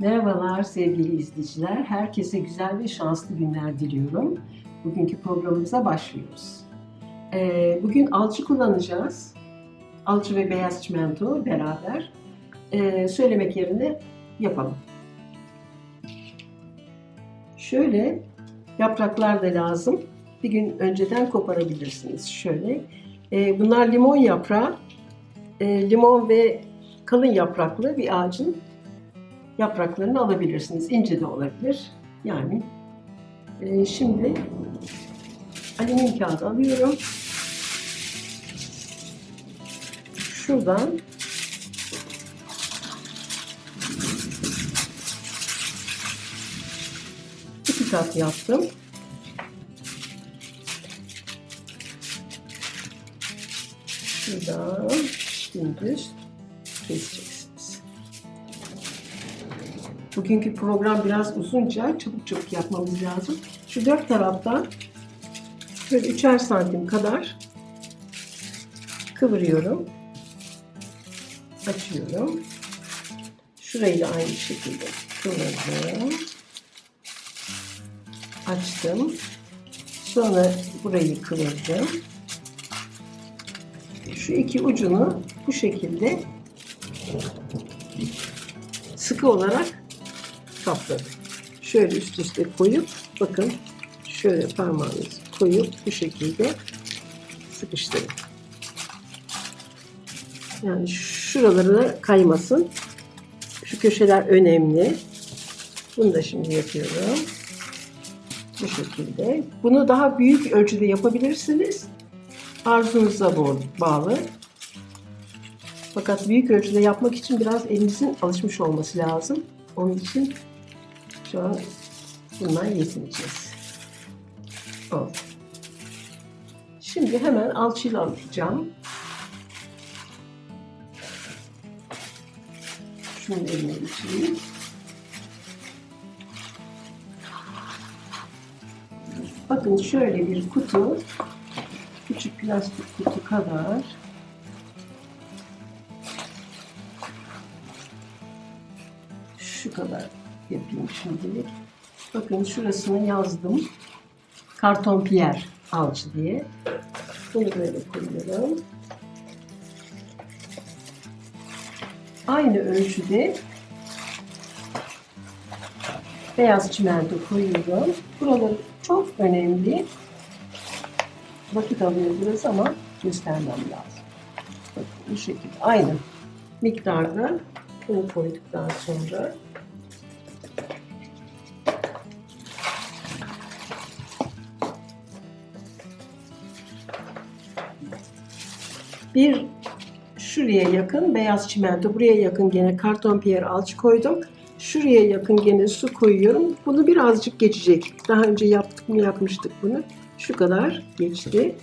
Merhabalar sevgili izleyiciler. Herkese güzel ve şanslı günler diliyorum. Bugünkü programımıza başlıyoruz. Ee, bugün alçı kullanacağız. Alçı ve beyaz çimento beraber. Ee, söylemek yerine yapalım. Şöyle yapraklar da lazım. Bir gün önceden koparabilirsiniz. Şöyle. Ee, bunlar limon yaprağı. Limon ve kalın yapraklı bir ağacın yapraklarını alabilirsiniz. İnce de olabilir. Yani e, şimdi alüminyum kağıdı alıyorum. Şuradan iki kat yaptım. Şuradan dümdüz keseceksiniz. Bugünkü program biraz uzunca, çabuk çabuk yapmamız lazım. Şu dört taraftan böyle üçer santim kadar kıvırıyorum. Açıyorum. Şurayı da aynı şekilde kıvırdım. Açtım. Sonra burayı kıvırdım. Şu iki ucunu bu şekilde sıkı olarak kapladım. Şöyle üst üste koyup bakın şöyle parmağınızı koyup bu şekilde sıkıştırın. Yani şuraları kaymasın. Şu köşeler önemli. Bunu da şimdi yapıyorum. Bu şekilde. Bunu daha büyük ölçüde yapabilirsiniz. Arzunuza bağlı. Fakat büyük ölçüde yapmak için biraz elinizin alışmış olması lazım. Onun için şu an bundan yetineceğiz. Oldu. Şimdi hemen alçıyla alacağım. Şunu elime geçireyim. Bakın şöyle bir kutu, küçük plastik kutu kadar şu kadar yapayım şimdilik. Bakın şurasını yazdım. Karton Pierre alçı diye. Bunu böyle koyuyorum. Aynı ölçüde beyaz çimento koyuyorum. Buraları çok önemli. Vakit alıyor biraz ama göstermem lazım. Bakın bu şekilde aynı miktarda bunu koyduktan sonra bir şuraya yakın beyaz çimento, buraya yakın gene karton piyer alçı koydum. Şuraya yakın gene su koyuyorum. Bunu birazcık geçecek. Daha önce yaptık mı yapmıştık bunu. Şu kadar geçti.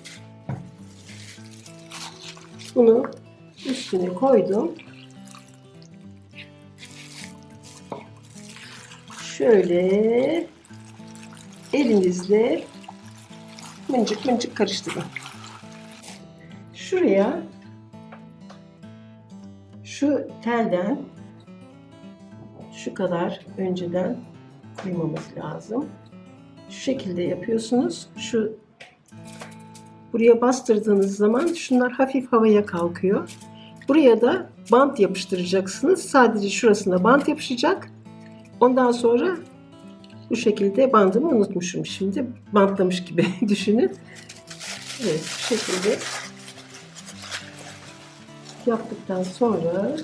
Bunu üstüne koydum. Şöyle elinizle mıncık mıncık karıştırın. Şuraya şu telden şu kadar önceden koymamız lazım. Şu şekilde yapıyorsunuz. Şu buraya bastırdığınız zaman şunlar hafif havaya kalkıyor. Buraya da bant yapıştıracaksınız. Sadece şurasına bant yapışacak. Ondan sonra bu şekilde bandımı unutmuşum şimdi. Bantlamış gibi düşünün. Evet bu şekilde yaptıktan sonra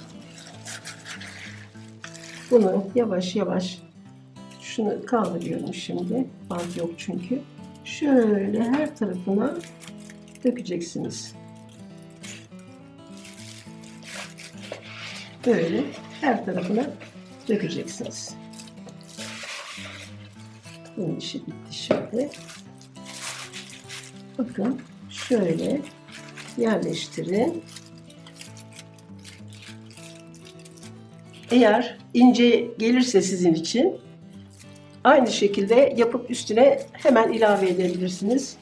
bunu yavaş yavaş şunu kaldırıyorum şimdi. Bant yok çünkü. Şöyle her tarafına dökeceksiniz. Böyle her tarafına dökeceksiniz. Bunun işi bitti şimdi. Bakın şöyle yerleştirin. Eğer ince gelirse sizin için aynı şekilde yapıp üstüne hemen ilave edebilirsiniz.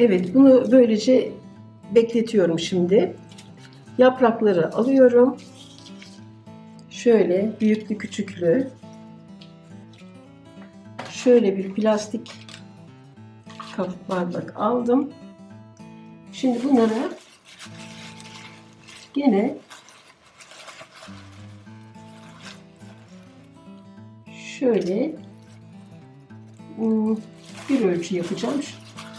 Evet bunu böylece bekletiyorum şimdi. Yaprakları alıyorum. şöyle büyüklü küçüklü şöyle bir plastik kap bardak aldım. Şimdi bunları gene şöyle hmm, bir ölçü yapacağım.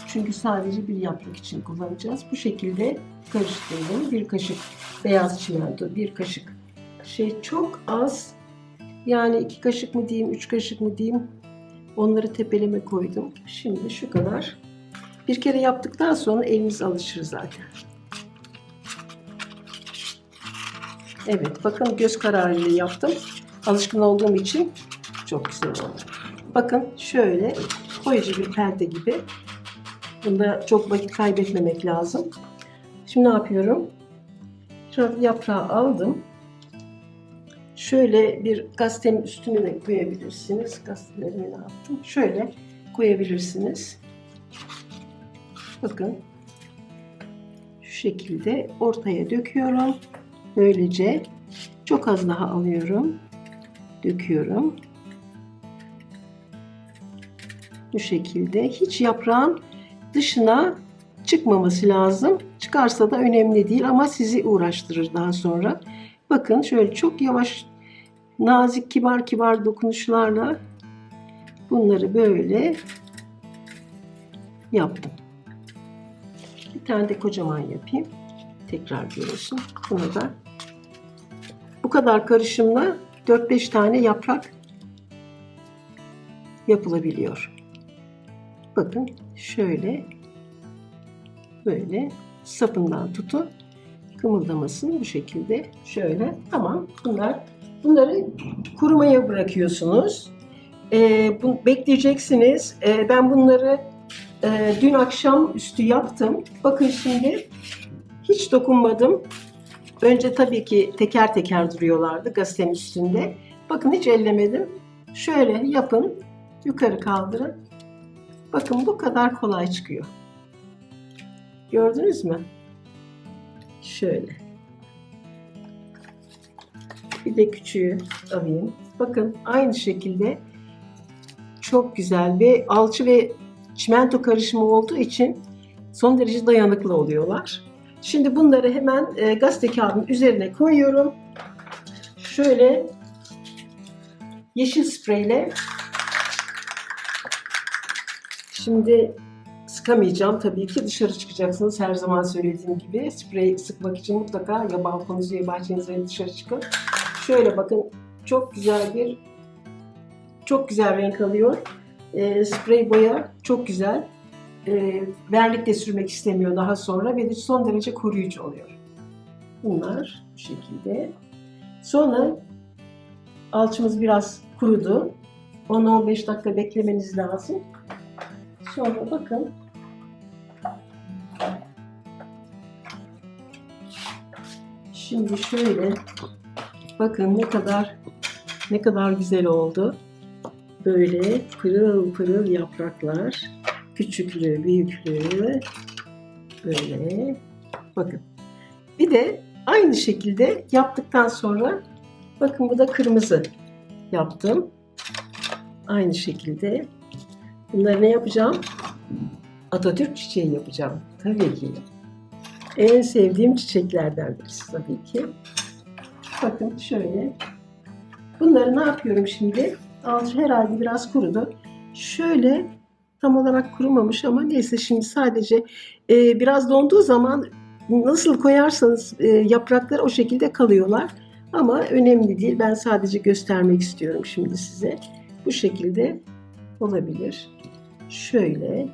Çünkü sadece bir yaprak için kullanacağız. Bu şekilde karıştırdım. Bir kaşık beyaz çimento, bir kaşık şey çok az. Yani iki kaşık mı diyeyim, üç kaşık mı diyeyim. Onları tepeleme koydum. Şimdi şu kadar. Bir kere yaptıktan sonra eliniz alışır zaten. Evet, bakın göz kararıyla yaptım. Alışkın olduğum için çok güzel oldu. Bakın şöyle koyucu bir perde gibi. Bunda çok vakit kaybetmemek lazım. Şimdi ne yapıyorum? Şu yaprağı aldım. Şöyle bir gazetenin üstüne de koyabilirsiniz. Gazetelerimi ne yaptım? Şöyle koyabilirsiniz. Bakın. Şu şekilde ortaya döküyorum. Böylece çok az daha alıyorum. Döküyorum. Bu şekilde hiç yaprağın dışına çıkmaması lazım. Çıkarsa da önemli değil ama sizi uğraştırır daha sonra. Bakın şöyle çok yavaş, nazik, kibar kibar dokunuşlarla bunları böyle yaptım. Bir tane de kocaman yapayım. Tekrar görüyorsun. Bunu da bu kadar karışımla 4-5 tane yaprak yapılabiliyor. Bakın şöyle böyle sapından tutun. Kımıldamasın bu şekilde şöyle. Tamam bunlar bunları kurumaya bırakıyorsunuz. Ee, bu, bekleyeceksiniz. Ee, ben bunları e, dün akşam üstü yaptım. Bakın şimdi hiç dokunmadım. Önce tabii ki teker teker duruyorlardı gazetenin üstünde. Bakın hiç ellemedim. Şöyle yapın yukarı kaldırın bakın bu kadar kolay çıkıyor gördünüz mü Şöyle. Bir de küçüğü alayım. Bakın aynı şekilde çok güzel ve alçı ve çimento karışımı olduğu için son derece dayanıklı oluyorlar. Şimdi bunları hemen e, gazete kağıdının üzerine koyuyorum. Şöyle yeşil spreyle şimdi sıkamayacağım tabii ki. Dışarı çıkacaksınız her zaman söylediğim gibi. Sprey sıkmak için mutlaka ya balkonunuza ya bahçenize dışarı çıkın. Şöyle bakın çok güzel bir çok güzel renk alıyor. E, sprey boya çok güzel. E, vernik de sürmek istemiyor daha sonra ve de son derece koruyucu oluyor. Bunlar bu şekilde. Sonra alçımız biraz kurudu. 10-15 dakika beklemeniz lazım. Sonra bakın Şimdi şöyle bakın ne kadar ne kadar güzel oldu. Böyle pırıl pırıl yapraklar. Küçüklü, büyüklü. Böyle. Bakın. Bir de aynı şekilde yaptıktan sonra bakın bu da kırmızı yaptım. Aynı şekilde bunları ne yapacağım? Atatürk çiçeği yapacağım. Tabii ki. En sevdiğim çiçeklerden birisi tabii ki. Bakın şöyle. Bunları ne yapıyorum şimdi? Alçı herhalde biraz kurudu. Şöyle tam olarak kurumamış ama neyse şimdi sadece e, biraz donduğu zaman nasıl koyarsanız e, yapraklar o şekilde kalıyorlar. Ama önemli değil. Ben sadece göstermek istiyorum şimdi size. Bu şekilde olabilir. Şöyle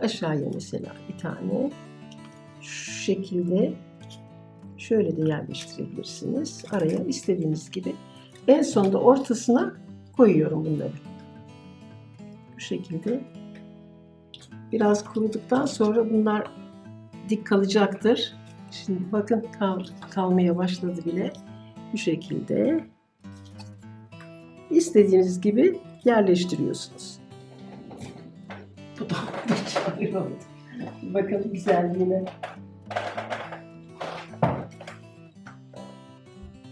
aşağıya mesela bir tane şu şekilde şöyle de yerleştirebilirsiniz. Araya istediğiniz gibi. En sonunda ortasına koyuyorum bunları. Bu şekilde. Biraz kuruduktan sonra bunlar dik kalacaktır. Şimdi bakın kal, kalmaya başladı bile. Bu şekilde. İstediğiniz gibi yerleştiriyorsunuz. Bu da çalıyor. Bakın güzelliğine.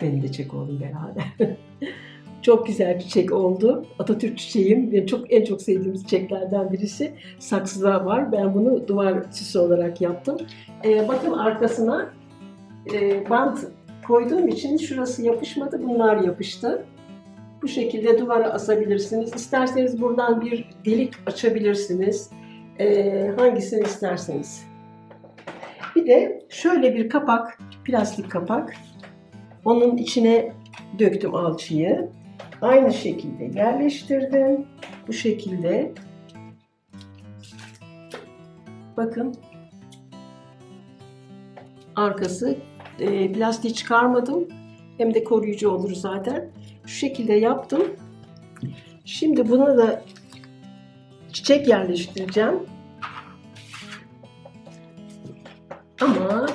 Beni de çek oğlum beraber. çok güzel çiçek oldu. Atatürk çiçeğim. Benim çok en çok sevdiğim çiçeklerden birisi. Saksıda var. Ben bunu duvar süsü olarak yaptım. Ee, bakın arkasına e, bant koyduğum için şurası yapışmadı. Bunlar yapıştı. Bu şekilde duvara asabilirsiniz. İsterseniz buradan bir delik açabilirsiniz. Ee, hangisini isterseniz. Bir de şöyle bir kapak, plastik kapak. Onun içine döktüm alçıyı. Aynı şekilde yerleştirdim. Bu şekilde. Bakın. Arkası e, plastiği çıkarmadım. Hem de koruyucu olur zaten. Şu şekilde yaptım. Şimdi buna da çiçek yerleştireceğim. Ama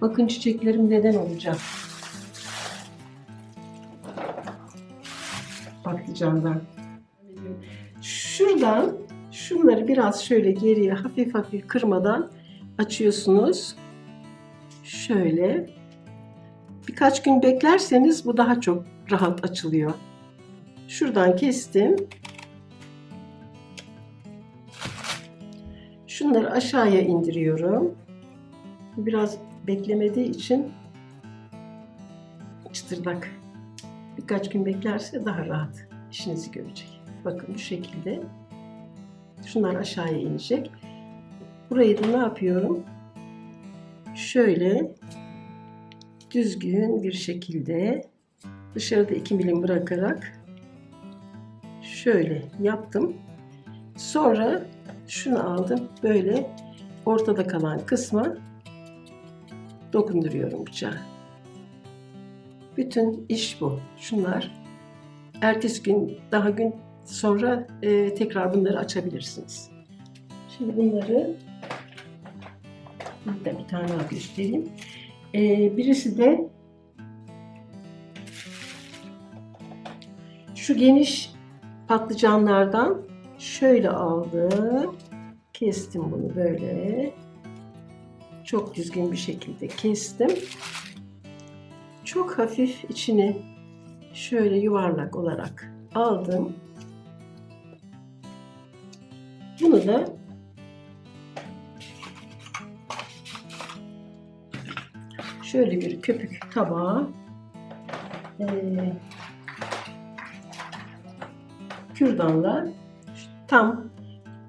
bakın çiçeklerim neden olacak. Patlıcandan. Şuradan şunları biraz şöyle geriye hafif hafif kırmadan açıyorsunuz. Şöyle. Birkaç gün beklerseniz bu daha çok rahat açılıyor. Şuradan kestim. Şunları aşağıya indiriyorum. Biraz beklemediği için çıtırdak. Birkaç gün beklerse daha rahat işinizi görecek. Bakın bu şekilde. Şunlar aşağıya inecek. Burayı da ne yapıyorum? Şöyle düzgün bir şekilde dışarıda 2 milim bırakarak şöyle yaptım. Sonra şunu aldım böyle ortada kalan kısma dokunduruyorum bıçağı. Bütün iş bu. Şunlar ertesi gün daha gün sonra e, tekrar bunları açabilirsiniz. Şimdi bunları hatta bir tane daha göstereyim. E, birisi de şu geniş patlıcanlardan şöyle aldım. Kestim bunu böyle. Çok düzgün bir şekilde kestim. Çok hafif içini şöyle yuvarlak olarak aldım. Bunu da şöyle bir köpük tabağa eee, kürdanla tam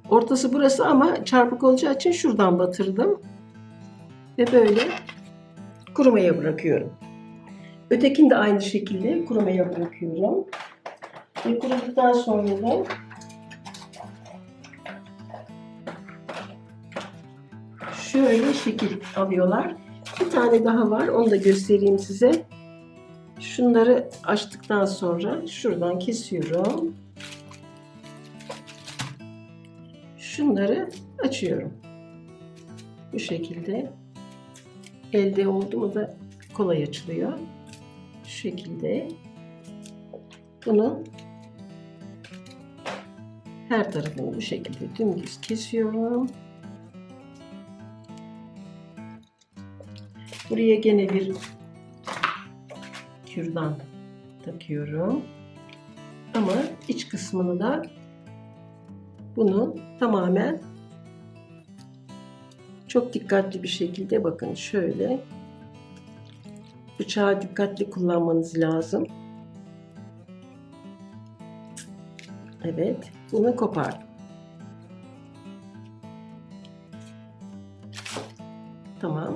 ortası burası ama çarpık olacağı için şuradan batırdım ve böyle kurumaya bırakıyorum. Ötekini de aynı şekilde kurumaya bırakıyorum. Ve kuruduktan sonra da şöyle şekil alıyorlar. Bir tane daha var. Onu da göstereyim size. Şunları açtıktan sonra şuradan kesiyorum. Şunları açıyorum. Bu şekilde elde oldu mu da kolay açılıyor. Şu şekilde bunu her tarafını bu şekilde dümdüz kesiyorum. Buraya gene bir kürdan takıyorum. Ama iç kısmını da bunu tamamen çok dikkatli bir şekilde bakın şöyle bıçağı dikkatli kullanmanız lazım. Evet, bunu kopardım.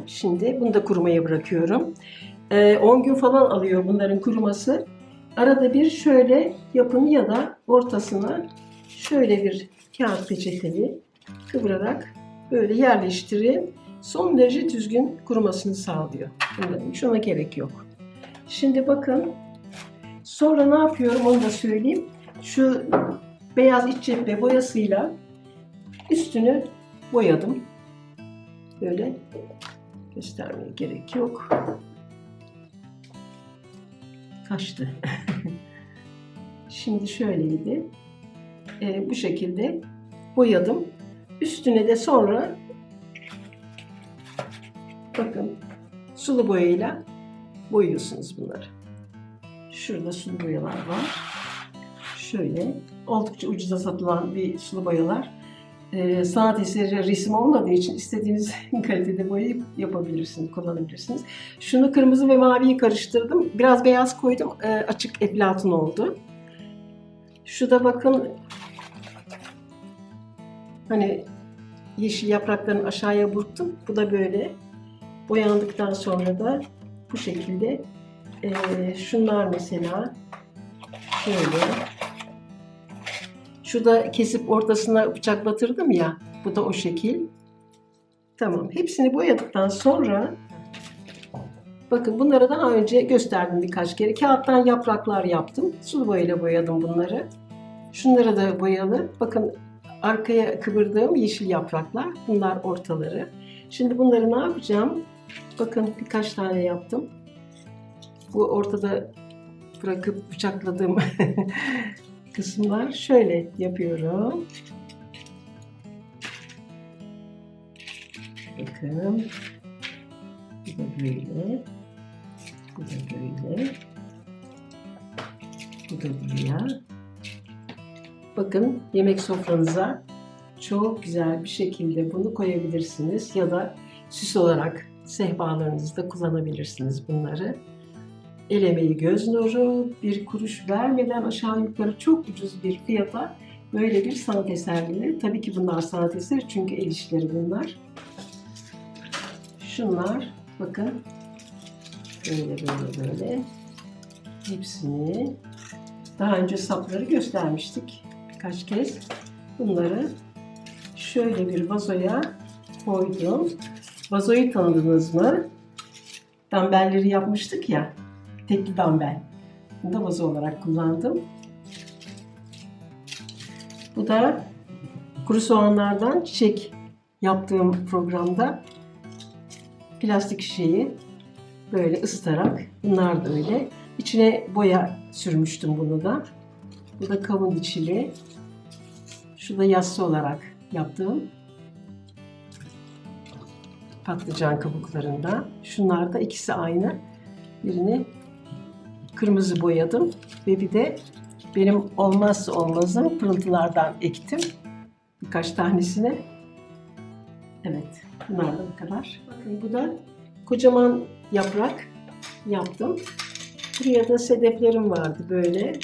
Şimdi bunu da kurumaya bırakıyorum. Ee, 10 gün falan alıyor bunların kuruması. Arada bir şöyle yapın ya da ortasına şöyle bir kağıt peçeteli kıvırarak böyle yerleştirin. Son derece düzgün kurumasını sağlıyor. Bunların şuna gerek yok. Şimdi bakın. Sonra ne yapıyorum onu da söyleyeyim. Şu beyaz iç cephe boyasıyla üstünü boyadım. Böyle göstermeye gerek yok. Kaçtı. Şimdi şöyleydi. Ee, bu şekilde boyadım. Üstüne de sonra bakın sulu boyayla boyuyorsunuz bunları. Şurada sulu boyalar var. Şöyle oldukça ucuza satılan bir sulu boyalar. Ee, sanat eseri resim olmadığı için istediğiniz kalitede boyayıp yapabilirsiniz, kullanabilirsiniz. Şunu kırmızı ve maviyi karıştırdım. Biraz beyaz koydum. Ee, açık eflatun oldu. Şu da bakın hani yeşil yapraklarını aşağıya burktum. Bu da böyle. Boyandıktan sonra da bu şekilde ee, şunlar mesela şöyle şu da kesip ortasına bıçak batırdım ya. Bu da o şekil. Tamam. Hepsini boyadıktan sonra bakın bunları daha önce gösterdim birkaç kere. Kağıttan yapraklar yaptım. Sulu boyayla boyadım bunları. Şunları da boyalı. Bakın arkaya kıvırdığım yeşil yapraklar. Bunlar ortaları. Şimdi bunları ne yapacağım? Bakın birkaç tane yaptım. Bu ortada bırakıp bıçakladığım kısımlar şöyle yapıyorum. Bakın. Bu da böyle. Bu da böyle. Bu da buraya. Bakın yemek sofranıza çok güzel bir şekilde bunu koyabilirsiniz ya da süs olarak sehpalarınızda kullanabilirsiniz bunları. El emeği göz nuru, bir kuruş vermeden aşağı yukarı çok ucuz bir fiyata böyle bir sanat eserleri. Tabii ki bunlar sanat eseri çünkü el işleri bunlar. Şunlar bakın böyle böyle böyle hepsini daha önce sapları göstermiştik birkaç kez. Bunları şöyle bir vazoya koydum. Vazoyu tanıdınız mı? Dambelleri yapmıştık ya tekli dambel. Bunu da vazo olarak kullandım. Bu da kuru soğanlardan çiçek yaptığım programda plastik şişeyi böyle ısıtarak bunlar da öyle. İçine boya sürmüştüm bunu da. Bu da kavun içili. Şu da yassı olarak yaptığım patlıcan kabuklarında. Şunlar da ikisi aynı. Birini kırmızı boyadım ve bir de benim olmazsa olmazım pırıntılardan ektim. Birkaç tanesini. Evet, bunlar da bu kadar. Bakın bu da kocaman yaprak yaptım. Buraya da sedeflerim vardı böyle.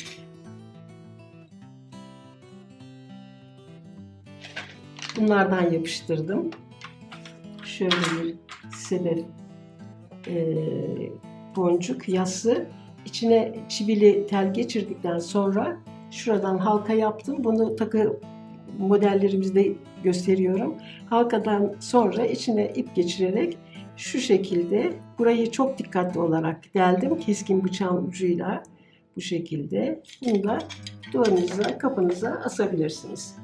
Bunlardan yapıştırdım. Şöyle bir sedef e, boncuk yası içine çivili tel geçirdikten sonra şuradan halka yaptım. Bunu takı modellerimizde gösteriyorum. Halkadan sonra içine ip geçirerek şu şekilde burayı çok dikkatli olarak deldim keskin bıçağın ucuyla bu şekilde. Bunu da duvarınıza, kapınıza asabilirsiniz.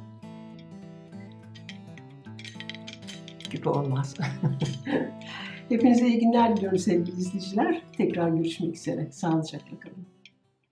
Gibi olmaz. Hepinize iyi günler diliyorum sevgili izleyiciler. Tekrar görüşmek üzere. Sağlıcakla kalın.